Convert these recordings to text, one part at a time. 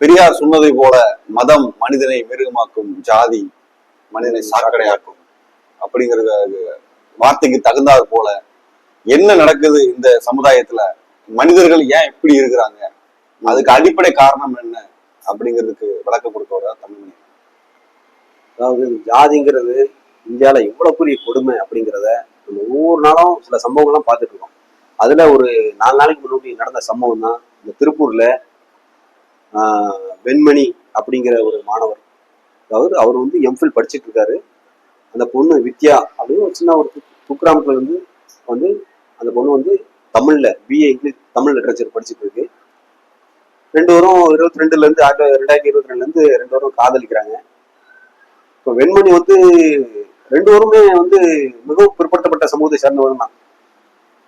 பெரியார் சொன்னதை போல மதம் மனிதனை மிருகமாக்கும் ஜாதி மனிதனை சாக்கடையாக்கும் அப்படிங்கிறது அது வார்த்தைக்கு தகுந்தாது போல என்ன நடக்குது இந்த சமுதாயத்துல? மனிதர்கள் ஏன் இப்படி இருக்கிறாங்க? அதுக்கு அடிப்படை காரணம் என்ன? அப்படிங்கிறதுக்கு விளக்கம் கொடுக்கவரா தமிழ்மணி. அதாவது ஜாதிங்கிறது இந்தியாவில் எவ்வளோ பெரிய கொடுமை அப்படிங்கிறத நம்ம ஒவ்வொரு நாளும் சில சம்பவங்கள்லாம் பார்த்துட்டு இருக்கோம். அதில் ஒரு நாலு நாளைக்கு முன்னாடி நடந்த சம்பவம் தான் இந்த திருப்பூரில் வெண்மணி அப்படிங்கிற ஒரு மாணவர். அதாவது அவர் வந்து எம்ஃபில் படிச்சுட்டு இருக்காரு. அந்த பொண்ணு வித்யா அப்படின்னு ஒரு சின்ன ஒரு குக்கிராமத்தில் வந்து வந்து அந்த பொண்ணு வந்து தமிழில் பிஏ இங்கிலீஷ் தமிழ் லிட்ரேச்சர் படிச்சுட்டு இருக்கு. ரெண்டு வரும் இருபத்தி ரெண்டுலேருந்து ஆக ரெண்டாயிரத்தி இருபத்தி ரெண்டுலேருந்து ரெண்டு வரும் காதலிக்கிறாங்க. இப்போ வெண்மணி வந்து ரெண்டு வருமே வந்து மிகவும் பிற்படுத்தப்பட்ட சமூகத்தை சார்ந்தவர் தான்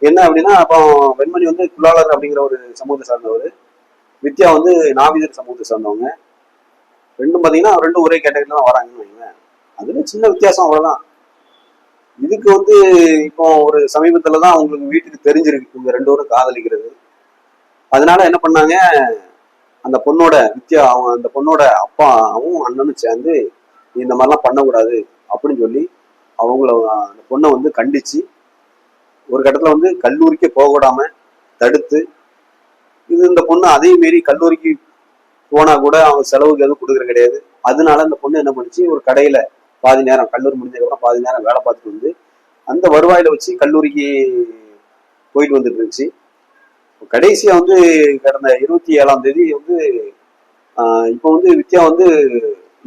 என்ன அப்படின்னா அப்போ வெண்மணி வந்து குலாளர் அப்படிங்கிற ஒரு சமூகத்தை சார்ந்தவர். வித்யா வந்து நாவிதர் சமூகத்தை சார்ந்தவங்க. ரெண்டும் பார்த்தீங்கன்னா ரெண்டும் ஒரே கேட்டகரியில் தான் வராங்கன்னு வைங்க அதுல சின்ன வித்தியாசம் அவ்வளோதான் இதுக்கு வந்து இப்போ ஒரு சமீபத்தில் தான் அவங்களுக்கு வீட்டுக்கு தெரிஞ்சிருக்கு. இவங்க ரெண்டு பேரும் காதலிக்கிறது. அதனால என்ன பண்ணாங்க அந்த பொண்ணோட வித்யா அவங்க அந்த பொண்ணோட அப்பாவும் அண்ணனும் சேர்ந்து இந்த மாதிரிலாம் பண்ணக்கூடாது அப்படின்னு சொல்லி அவங்கள அந்த பொண்ணை வந்து கண்டிச்சு ஒரு கட்டத்தில் வந்து கல்லூரிக்கே போக விடாம தடுத்து இது இந்த பொண்ணு அதே மாரி கல்லூரிக்கு போனா கூட அவங்க செலவுக்கு எதுவும் கொடுக்குறது கிடையாது. அதனால அந்த பொண்ணு என்ன பண்ணுச்சு? ஒரு கடையில பாதி நேரம் கல்லூரி முடிஞ்சதுக்கப்புறம் பாதி நேரம் வேலை பார்த்துட்டு வந்து அந்த வருவாயில வச்சு கல்லூரிக்கு போயிட்டு வந்துட்டு இருந்துச்சு. கடைசியா வந்து கடந்த இருபத்தி ஏழாம் தேதி வந்து இப்போ வந்து வித்யா வந்து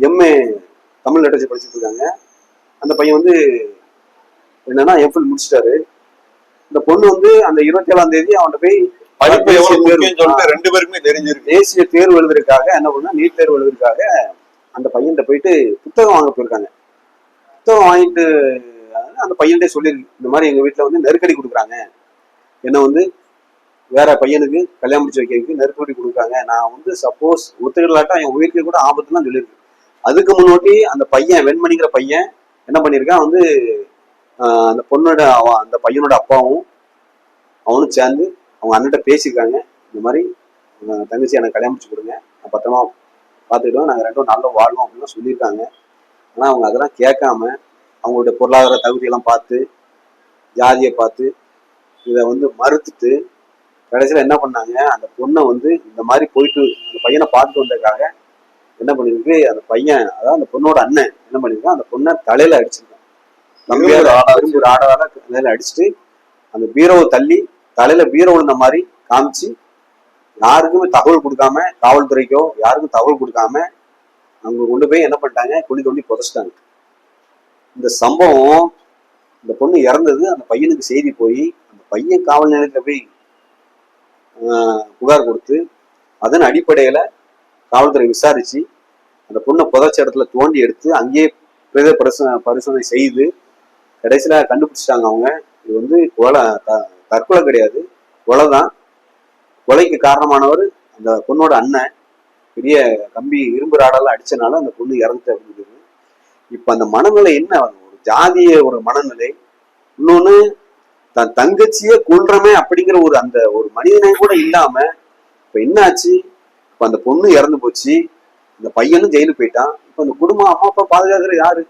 எம்ஏ தமிழ் லிட்டரேச்சர் படிச்சுட்டு இருக்காங்க. அந்த பையன் வந்து என்னன்னா எம்ஃபில் முடிச்சிட்டாரு. இந்த பொண்ணு வந்து அந்த இருபத்தி ஏழாம் தேதி அவன்கிட்ட போய் படிப்பு எவ்வளவு முக்கியம் சொல்லிட்டு ரெண்டு பேருக்குமே தெரிஞ்சிருக்கு. தேசிய தேர்வு எழுதுறதுக்காக என்ன பண்ணா நீட் தேர்வு எழுதுறதுக்காக அந்த பையன்கிட்ட போயிட்டு புத்தகம் வாங்க போயிருக்காங்க. புத்தகம் வாங்கிட்டு அந்த பையன்கிட்ட சொல்லியிருக்கு இந்த மாதிரி எங்க வீட்டுல வந்து நெருக்கடி கொடுக்குறாங்க. என்ன வந்து வேற பையனுக்கு கல்யாணம் முடிச்சு வைக்கிறதுக்கு நெருக்கடி கொடுக்குறாங்க. நான் வந்து சப்போஸ் ஒத்துக்கலாட்டா என் உயிருக்கு கூட ஆபத்துலாம் சொல்லியிருக்கு. அதுக்கு முன்னாடி அந்த பையன் வெண்மணிங்கிற பையன் என்ன பண்ணியிருக்கான்? வந்து அந்த பொண்ணோட அந்த பையனோட அப்பாவும் அவனும் சேர்ந்து அவங்க அண்ணன்ட்ட பேசியிருக்காங்க. இந்த மாதிரி தங்கச்சி எனக்கு கல்யாணம் முடிச்சு கொடுங்க. நான் பத்திரமா பார்த்துக்கிட்டோம் நாங்கள் ரெண்டும் நல்ல வாழ்வோம் அப்படின்னு சொல்லியிருக்காங்க. ஆனால் அவங்க அதெல்லாம் கேட்காம அவங்களுடைய பொருளாதார தகுதியெல்லாம் பார்த்து ஜாதியை பார்த்து இதை வந்து மறுத்துட்டு கடைசியில் என்ன பண்ணாங்க? அந்த பொண்ணை வந்து இந்த மாதிரி போயிட்டு அந்த பையனை பார்த்துட்டு வந்ததுக்காக என்ன பண்ணிருக்கு அந்த பையன் அதாவது அந்த பொண்ணோட அண்ணன் என்ன பண்ணிருக்கான் அந்த பொண்ணை தலையில அடிச்சிருக்கான். ஒரு ஆடால தலையில அடிச்சுட்டு அந்த பீரோவை தள்ளி தலையில வீர விழுந்த மாதிரி காமிச்சு யாருக்குமே தகவல் கொடுக்காம காவல்துறைக்கோ யாருக்கும் தகவல் கொடுக்காம அவங்க கொண்டு போய் என்ன பண்ணிட்டாங்க? குழி தோண்டி புதைச்சிட்டாங்க. இந்த சம்பவம் இந்த பொண்ணு இறந்தது அந்த பையனுக்கு செய்தி போய் அந்த பையன் காவல் நிலையத்தில் போய் புகார் கொடுத்து அதன் அடிப்படையில் காவல்துறை விசாரிச்சு அந்த பொண்ணை புதைச்ச இடத்துல தோண்டி எடுத்து அங்கேயே பிரேத பரிசோ- பரிசோதனை செய்து கடைசியில் கண்டுபிடிச்சிட்டாங்க அவங்க. இது வந்து கொலை த- தற்கொலை கிடையாது. கொலை தான் கொலைக்கு காரணமானவர் அந்த பொண்ணோட அண்ணன். பெரிய கம்பி இரும்பு ராடெல்லாம் அடிச்சனால அந்த பொண்ணு இறந்துட்டு அப்படிங்கிறது இப்ப அந்த மனநிலை என்ன? ஒரு ஜாதிய ஒரு மனநிலை. இன்னொன்னு தன் தங்கச்சியே கொல்றமே அப்படிங்கிற ஒரு அந்த ஒரு மனிதனை கூட இல்லாம இப்ப என்னாச்சு? இப்ப அந்த பொண்ணு இறந்து போச்சு. இந்த பையனும் ஜெயிலுக்கு போயிட்டான். இப்ப அந்த குடும்பம் அம்மா அப்பா பாதுகாக்கிற யாரு?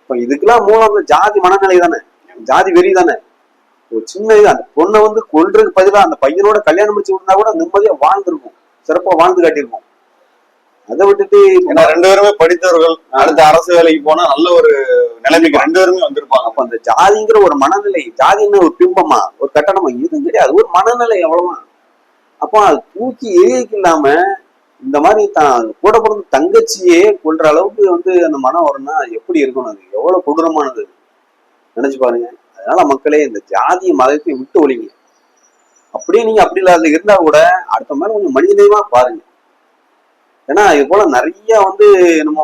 இப்ப இதுக்கெல்லாம் மூலம் அந்த ஜாதி மனநிலை தானே? ஜாதி வெறி தானே? ஒரு சின்ன இது அந்த பொண்ணை வந்து கொல்றதுக்கு பதிலா அந்த பையனோட கல்யாணம் முடிச்சு விட்டா கூட நிம்மதியா வாழ்ந்திருக்கும். சிறப்பா வாழ்ந்து காட்டியிருக்கும். அதை விட்டுட்டு ஏன்னா ரெண்டு பேருமே படித்தவர்கள் அடுத்த அரசு வேலைக்கு போனா நல்ல ஒரு நிலைமைக்கு ரெண்டு பேருமே வந்திருப்பாங்க. அப்ப அந்த ஜாதிங்கிற ஒரு மனநிலை ஜாதின்னு ஒரு பிம்பமா ஒரு கட்டணமா? எதுவும் கிடையாது ஒரு மனநிலை அவ்வளவுதான். அப்போ அது தூக்கி எரியக்கு இல்லாம இந்த மாதிரி தான் கூட பிறந்த தங்கச்சியே கொல்ற அளவுக்கு வந்து அந்த மனம் வரும்னா எப்படி இருக்கணும்? அது எவ்வளவு கொடூரமானது நினைச்சு பாருங்க. அதனால மக்களே இந்த ஜாதிய மதத்தை விட்டு ஒழிங்க. அப்படியே நீங்க அப்படி இல்லாத இருந்தா கூட அடுத்த மேல கொஞ்சம் மனிதனையுமா பாருங்க. ஏன்னா இது போல நிறைய வந்து நம்ம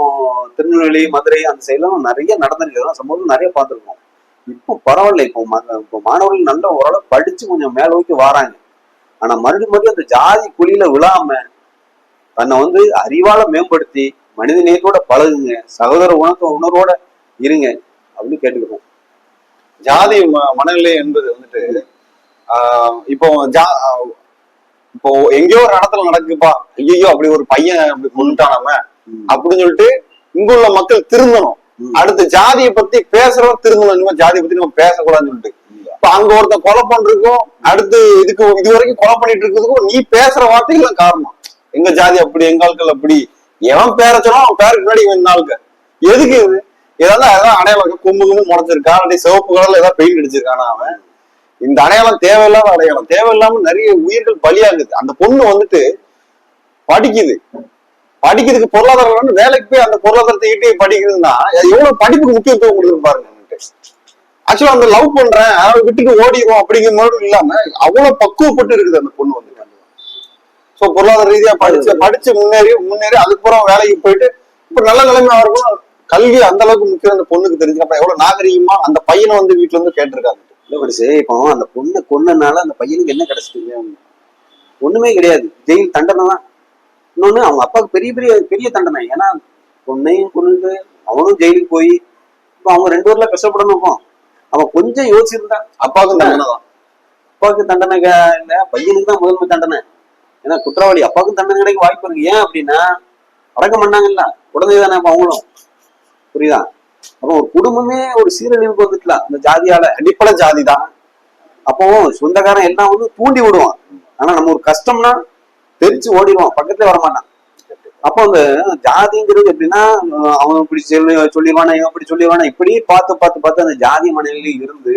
திருநெல்வேலி மதுரை அந்த சைட்லாம் நிறைய நடந்திருக்கு இதெல்லாம் சம்பவம் நிறைய பார்த்துருக்கோம். இப்போ பரவாயில்ல. இப்போ ம- இப்போ மாணவர்கள் நல்ல ஓரளவு படிச்சு கொஞ்சம் மேல நோக்கி வராங்க. ஆனா மறுபடியும் மறுபடியும் அந்த ஜாதி குழியில விழாம தன்னை வந்து அறிவால மேம்படுத்தி மனித நேயத்தோட பழகுங்க சகோதர உணர்வு உணர்வோட இருங்க அப்படின்னு கேட்டுக்கிறோம் ஜாதி மனநிலை என்பது வந்துட்டு ஆஹ் இப்போ ஜா இப்போ எங்கேயோ ஒரு இடத்துல நடக்குப்பா ஐயோ அப்படி ஒரு பையன் அப்படி கொண்டுட்டானாம. அப்படின்னு சொல்லிட்டு இங்க உள்ள மக்கள் திருந்தணும். அடுத்து ஜாதியை பத்தி பேசுறவங்க திருந்தணும் இனிமே ஜாதியை பத்தி நம்ம பேசக்கூடாதுன்னு சொல்லிட்டு. இப்ப அங்க ஒருத்தன் கொலை பண்றதுக்கும் அடுத்து இதுக்கு இது வரைக்கும் கொலை பண்ணிட்டு இருக்கிறதுக்கும் நீ பேசுற வார்த்தைகள் காரணம். எங்க ஜாதி அப்படி எங்க ஆட்கள் அப்படி. எவன் பேர சொன்னா அவன் பேருக்கு முன்னாடி இவன் நாளுக்கு. எதுக்கு இது? ஏதாவது அதான் அடையாளம் கும்பு கொம்பு கொம்பு முளைச்சிருக்கான் அப்படி சிவப்பு கலர்ல ஏதாவது பெயிண்ட் அடிச்சிருக்கானா அவன்? இந்த அடையாளம் தேவையில்லாத அடையாளம். தேவையில்லாம நிறைய உயிர்கள் பலியாகுது. அந்த பொண்ணு வந்துட்டு படிக்குது. படிக்கிறதுக்கு பொருளாதாரம் வேலைக்கு போய் அந்த பொருளாதாரத்தை ஈட்டி படிக்கிறதுன்னா எவ்வளவு படிப்புக்கு முக்கியத்துவம் கொடுக்குது பாருங்க ஆக்சுவலா அந்த லவ் பண்றேன் அதை விட்டுட்டு ஓடிடுவோம் அப்படிங்கிற மாதிரி இல்லாம அவ்வளவு பக்குவப்பட்டு இருக்குது அந்த பொண்ணு வந்து சோ பொருளாதார ரீதியா படிச்சு படிச்சு முன்னேறி முன்னேறி அதுக்கப்புறம் வேலைக்கு போயிட்டு இப்ப நல்ல நிலைமை அவருக்கும் கல்வி அந்த அளவுக்கு முக்கியம் அந்த பொண்ணுக்கு தெரிஞ்சு அப்ப எவ்வளவு நாகரிகமா அந்த பையனை வந்து வீட்டுல இருந்து கேட்டிருக்காங்க? இப்போ அந்த பொண்ணை கொன்னனால அந்த பையனுக்கு என்ன கிடைச்சிட்டு ஒண்ணுமே கிடையாது. ஜெயில் தண்டனை தான். இன்னொன்னு அவங்க அப்பாவுக்கு பெரிய பெரிய பெரிய தண்டனை. ஏன்னா பொண்ணையும் கொண்டு அவனும் ஜெயிலுக்கு போய் இப்போ அவங்க ரெண்டு பேர்ல கஷ்டப்படணும். அவன் கொஞ்சம் யோசிச்சிருந்தா அப்பாவுக்கும் தண்டனை தான். அப்பாவுக்கு தண்டனை இல்ல பையனுக்கு தான் முதன்மை தண்டனை. ஏன்னா குற்றவாளி அப்பாவுக்கும் தண்டனை கிடைக்க வாய்ப்பு இருக்கு. ஏன் அப்படின்னா அடக்கம் பண்ணாங்கல்ல. குழந்தை தானே அவங்களும். புரியுதா? அப்போ ஒரு குடும்பமே ஒரு சீரழிவுக்கு வந்துட்டலாம் அந்த ஜாதியால அடிப்படை ஜாதி தான் அப்போ சொந்தக்காரன் எல்லாம் வந்து தூண்டி விடுவான். ஆனா நம்ம ஒரு கஷ்டம்னா தெரிச்சு ஓடிடுவான். பக்கத்துல வரமாட்டான். அப்போ அந்த ஜாதிங்கிறது எப்படின்னா அவன் இப்படி சொல்லி சொல்லிடுவானா இவன் இப்படி சொல்லிடுவானா இப்படி பார்த்து பார்த்து பார்த்து அந்த ஜாதி மனநிலையில இருந்து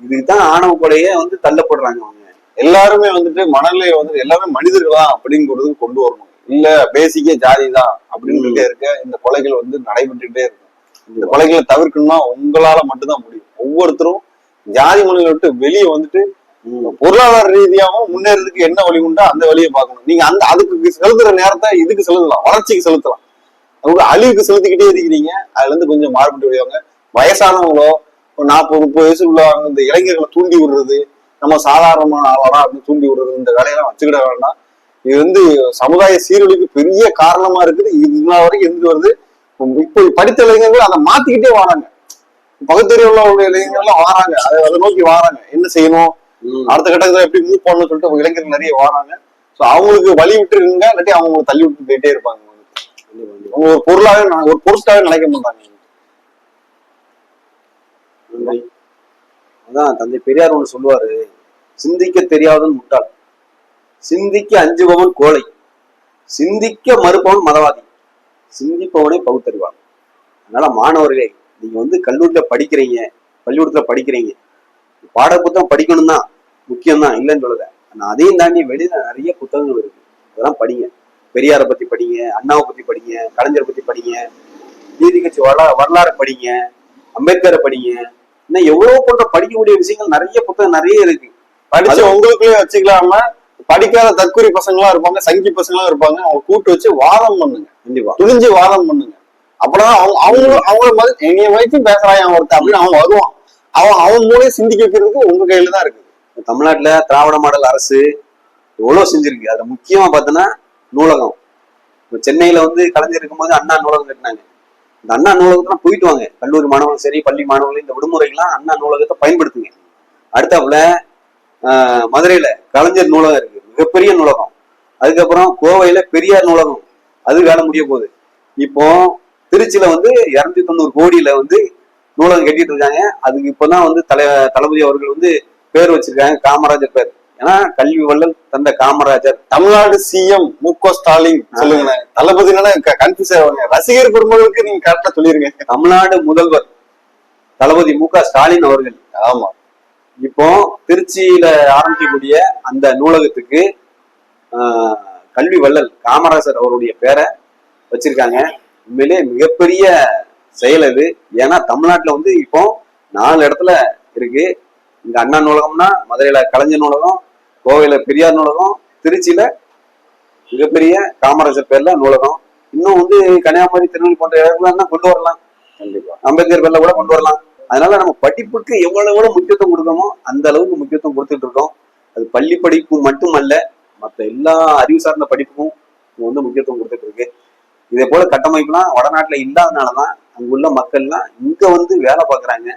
இதுதான் ஆணவ கொலையே வந்து தள்ளப்படுறாங்க அவங்க. எல்லாருமே வந்துட்டு மனநிலையை வந்துட்டு எல்லாமே மனிதர்களா அப்படிங்கிறது கொண்டு வரணும். இல்ல பேசிக்கே ஜாதி தான் அப்படின்னுட்டே இருக்க இந்த கொலைகள் வந்து நடைபெற்றுட்டே இருக்கும் இந்த கொலைகளை தவிர்க்கணும்னா உங்களால மட்டும்தான் முடியும். ஒவ்வொருத்தரும் ஜாதி மனிதனை விட்டு வெளியே வந்துட்டு. பொருளாதார ரீதியாகவும் முன்னேறதுக்கு என்ன வழி உண்டோ அந்த வழியை பார்க்கணும். நீங்க அந்த அதுக்கு செலுத்துற நேரத்தை இதுக்கு செலுத்தலாம். வளர்ச்சிக்கு செலுத்தலாம். அவங்க அழிவுக்கு செலுத்திக்கிட்டே இருக்கிறீங்க. அதுல இருந்து கொஞ்சம் மாறுபட்டு விடுவாங்க வயசானவங்களோ நாற்பது முப்பது வயசு உள்ளவங்க இந்த இளைஞர்களை தூண்டி விடுறது நம்ம சாதாரணமான ஆளாடா அப்படின்னு தூண்டி விடுறது இந்த வேலையெல்லாம் வச்சுக்கிட வேண்டாம். இது வந்து சமுதாய சீரழிவுக்கு பெரிய காரணமா இருக்குது. இது நாள் வரைக்கும் இருந்து வருது. இப்போ படித்த இளைஞர்கள் அதை மாத்திக்கிட்டே வராங்க. பகுத்தறிவுள்ள உள்ள இளைஞர்கள் எல்லாம் வராங்க. அதை அதை நோக்கி வராங்க. என்ன செய்யணும். அடுத்த கட்டத்துல எப்படி மூவ் பண்ணணும்னு சொல்லிட்டு இளைஞர்கள் நிறைய வராங்க. சோ அவங்களுக்கு வழி விட்டுருங்க. இல்லாட்டி அவங்க தள்ளி விட்டு போயிட்டே இருப்பாங்க. அவங்க ஒரு பொருளாவே ஒரு பொருட்டாவே நினைக்க மாட்டாங்க. அதான் தந்தை பெரியார் ஒண்ணு சொல்லுவாரு சிந்திக்க தெரியாதவன் முட்டாள். சிந்திக்க அஞ்சுபவன் கோழை. சிந்திக்க மறுப்பவன் மதவாதி. சிந்திப்பவனே பகுத்தறிவான். அதனால மாணவர்களே நீங்க வந்து கல்லூரியில படிக்கிறீங்க பள்ளிக்கூடத்துல படிக்கிறீங்க. பாட புத்தகம் படிக்கணும் தான் முக்கியம் தான் இல்லைன்னு சொல்லல. ஆனா அதையும் தாண்டி வெளியில நிறைய புத்தகங்கள் இருக்கு. அதெல்லாம் படிங்க. பெரியாரை பத்தி படிங்க அண்ணாவை பத்தி படிங்க கலைஞரை பத்தி படிங்க நீதி கட்சி வரலா வரலாறு படிங்க அம்பேத்கரை படிங்க. இன்னும் எவ்வளவு போன்ற படிக்கக்கூடிய விஷயங்கள் நிறைய புத்தகம் நிறைய இருக்கு. படிச்சு உங்களுக்குள்ளே வச்சுக்கலாம? படிக்காத தற்கொலை பசங்களா இருப்பாங்க சங்கி பசங்களா இருப்பாங்க. அவங்க கூட்டு வச்சு வாதம் பண்ணுங்க கண்டிப்பா. துணிஞ்சு வாதம் பண்ணுங்க. அப்பதான் அவங்க அவங்களும் அவங்கள மாதிரி என்னைய வரைக்கும் பேசுறான் அவன் அப்படின்னு அவன் வருவான். அவன் அவன் மூலையை சிந்திக்க வைக்கிறதுக்கு உங்க கையில தான் இருக்கு. தமிழ்நாட்டுல திராவிட மாடல் அரசு எவ்வளவு செஞ்சிருக்கு? அதுல முக்கியமா பாத்தீங்கன்னா நூலகம். இப்ப சென்னையில வந்து கலைஞர் இருக்கும்போது அண்ணா நூலகம் கட்டினாங்க. இந்த அண்ணா நூலகத்துல போயிட்டு வாங்க. கல்லூரி மாணவர்களும் சரி பள்ளி மாணவர்களும் இந்த விடுமுறைகள்லாம் அண்ணா நூலகத்தை பயன்படுத்துங்க. அடுத்தாப்புல ஆஹ், மதுரையில கலைஞர் நூலகம் இருக்கு. மிகப்பெரிய நூலகம். அதுக்கப்புறம் கோவையில பெரியார் நூலகம். அது வேலை முடிய போகுது. இப்போ திருச்சியில வந்து இருநூத்தி தொண்ணூறு கோடியில வந்து நூலகம் கட்டிட்டு இருக்காங்க. அதுக்கு இப்பதான் வந்து தலை தளபதி அவர்கள் வந்து பேர் வச்சிருக்காங்க காமராஜர் பேர். ஏன்னா கல்வி வள்ளல் தந்த காமராஜர். தமிழ்நாடு சிஎம் மு க ஸ்டாலின் சொல்லுங்க. தளபதி கன்ஃபியூஸ் ஆவாங்க ரசிகர் பெருமகளுக்கு நீங்க கரெக்டா சொல்லிருங்க. தமிழ்நாடு முதல்வர் தளபதி மு க ஸ்டாலின் அவர்கள். ஆமா. இப்போ திருச்சியில ஆரம்பிக்கக்கூடிய அந்த நூலகத்துக்கு கல்வி வள்ளல் காமராஜர் அவருடைய பேரை வச்சிருக்காங்க. உண்மையிலே மிகப்பெரிய செயல் அது. ஏன்னா தமிழ்நாட்டுல வந்து இப்போ நாலு இடத்துல இருக்கு. இங்க அண்ணா நூலகம்னா மதுரையில கலைஞர் நூலகம் கோவையில பெரியார் நூலகம் திருச்சியில மிகப்பெரிய காமராஜர் பேர்ல நூலகம். இன்னும் வந்து கன்னியாகுமரி திருநெல்வேலி போன்ற இடத்துல கொண்டு வரலாம். கண்டிப்பா. அம்பேத்கர் பேர்ல கூட கொண்டு வரலாம். அதனால நம்ம படிப்புக்கு எவ்வளவு எவ்வளவு முக்கியத்துவம் கொடுக்கமோ அந்த அளவுக்கு முக்கியத்துவம் கொடுத்துட்டு இருக்கோம். அது பள்ளி படிப்பு மட்டுமல்ல மற்ற எல்லா அறிவு சார்ந்த படிப்புக்கும் வந்து முக்கியத்துவம் கொடுத்துட்டு இருக்கு. இதே போல கட்டமைப்புலாம் வடநாட்டுல இல்லாதனாலதான் அங்குள்ள மக்கள்லாம் இங்க வந்து வேலை பார்க்கறாங்க.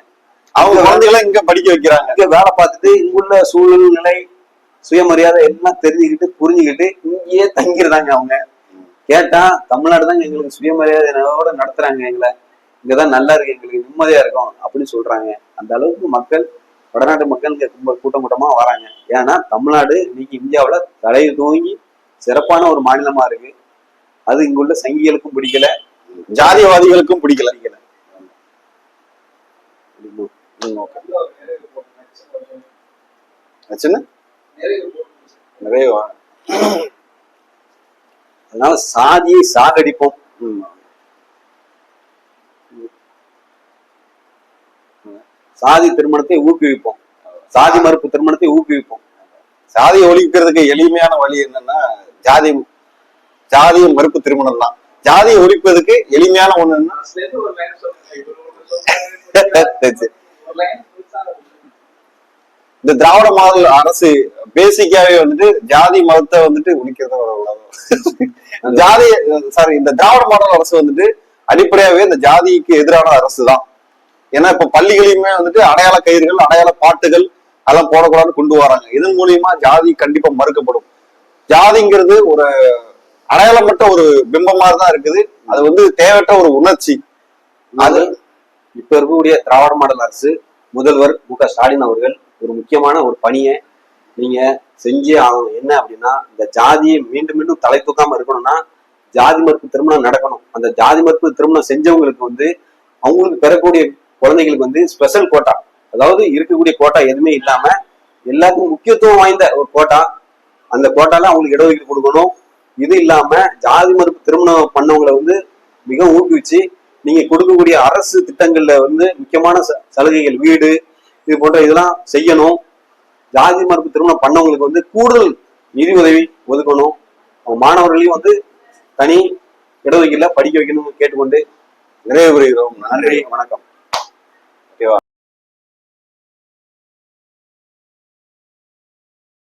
அவங்க குழந்தைகளை இங்க படிக்க வைக்கிறாங்க. இங்க வேலை பார்த்துட்டு இங்குள்ள சூழ்நிலை சுயமரியாதை எல்லாம் தெரிஞ்சுக்கிட்டு புரிஞ்சுக்கிட்டு இங்கேயே தங்கிடுறாங்க அவங்க. கேட்டா தமிழ்நாடு தான் எங்களுக்கு சுயமரியாதையோட நடத்துறாங்க எங்களை. இங்கதான் நல்லா இருக்கு எங்களுக்கு நிம்மதியா இருக்கும் அப்படின்னு சொல்றாங்க. அந்த அளவுக்கு மக்கள் வடநாட்டு மக்கள் இங்க ரொம்ப கூட்டம் கூட்டமா வராங்க. ஏன்னா தமிழ்நாடு இன்னைக்கு இந்தியாவுல தலை தூங்கி சிறப்பான ஒரு மாநிலமா இருக்கு. அது இங்குள்ள சங்கிகளுக்கும் பிடிக்கல. ஜாதிவாதிகளுக்கும் பிடிக்கல. ஆச்சுன்னா நிறைய அதனால சாதியை சாகடிப்போம். சாதி திருமணத்தை ஊக்குவிப்போம். சாதி மறுப்பு திருமணத்தை ஊக்குவிப்போம். சாதியை ஒழிக்கிறதுக்கு எளிமையான வழி என்னன்னா ஜாதி ஜாதிய மறுப்பு திருமணம் தான். ஜாதியை ஒழிப்பதுக்கு எளிமையான ஒண்ணு என்ன? இந்த திராவிட மாடல் அரசு பேசிக்காவே வந்துட்டு ஜாதி மதத்தை வந்துட்டு ஒழிக்கிறத ஜாதி சாரி இந்த திராவிட மாடல் அரசு வந்துட்டு அடிப்படையாவே இந்த ஜாதிக்கு எதிரான அரசு தான் ஏன்னா இப்ப பள்ளிகளையுமே வந்துட்டு அடையாள கயிறுகள் அடையாள பாட்டுகள் அதெல்லாம் போடக்கூடாதுன்னு கொண்டு வராங்க. இதன் மூலியமா ஜாதி கண்டிப்பா மறுக்கப்படும். ஜாதிங்கிறது ஒரு அடையாளப்பட்ட ஒரு பிம்பமாக தான் இருக்குது. அது வந்து தேவையற்ற ஒரு உணர்ச்சி. அது இப்ப இருக்கக்கூடிய திராவிட மாடல் அரசு முதல்வர் மு க ஸ்டாலின் அவர்கள் ஒரு முக்கியமான ஒரு பணியை நீங்க செஞ்சே ஆகணும். என்ன அப்படின்னா இந்த ஜாதியை மீண்டும் மீண்டும் தலை தூக்காம இருக்கணும்னா ஜாதி மறுப்பு திருமணம் நடக்கணும். அந்த ஜாதி மறுப்பு திருமணம் செஞ்சவங்களுக்கு வந்து அவங்களுக்கு பெறக்கூடிய குழந்தைகளுக்கு வந்து ஸ்பெஷல் கோட்டா அதாவது இருக்கக்கூடிய கோட்டா எதுவுமே இல்லாம எல்லாருக்கும் முக்கியத்துவம் வாய்ந்த ஒரு கோட்டா அந்த கோட்டால அவங்களுக்கு இடஒதுக்கீடு கொடுக்கணும். இது இல்லாம ஜாதி மறுப்பு திருமணம் பண்ணவங்களை வந்து மிக ஊக்குவிச்சு நீங்க கொடுக்கக்கூடிய அரசு திட்டங்கள்ல வந்து முக்கியமான ச- சலுகைகள் வீடு இது போன்ற இதெல்லாம் செய்யணும். ஜாதி மறுப்பு திருமணம் பண்ணவங்களுக்கு வந்து கூடுதல் நிதி உதவி ஒதுக்கணும். அவங்க மாணவர்களையும் வந்து தனி இடஒதுக்கீடுல படிக்க வைக்கணும்னு கேட்டுக்கொண்டு நிறைவு பெறுகிறோம். நன்றி வணக்கம்.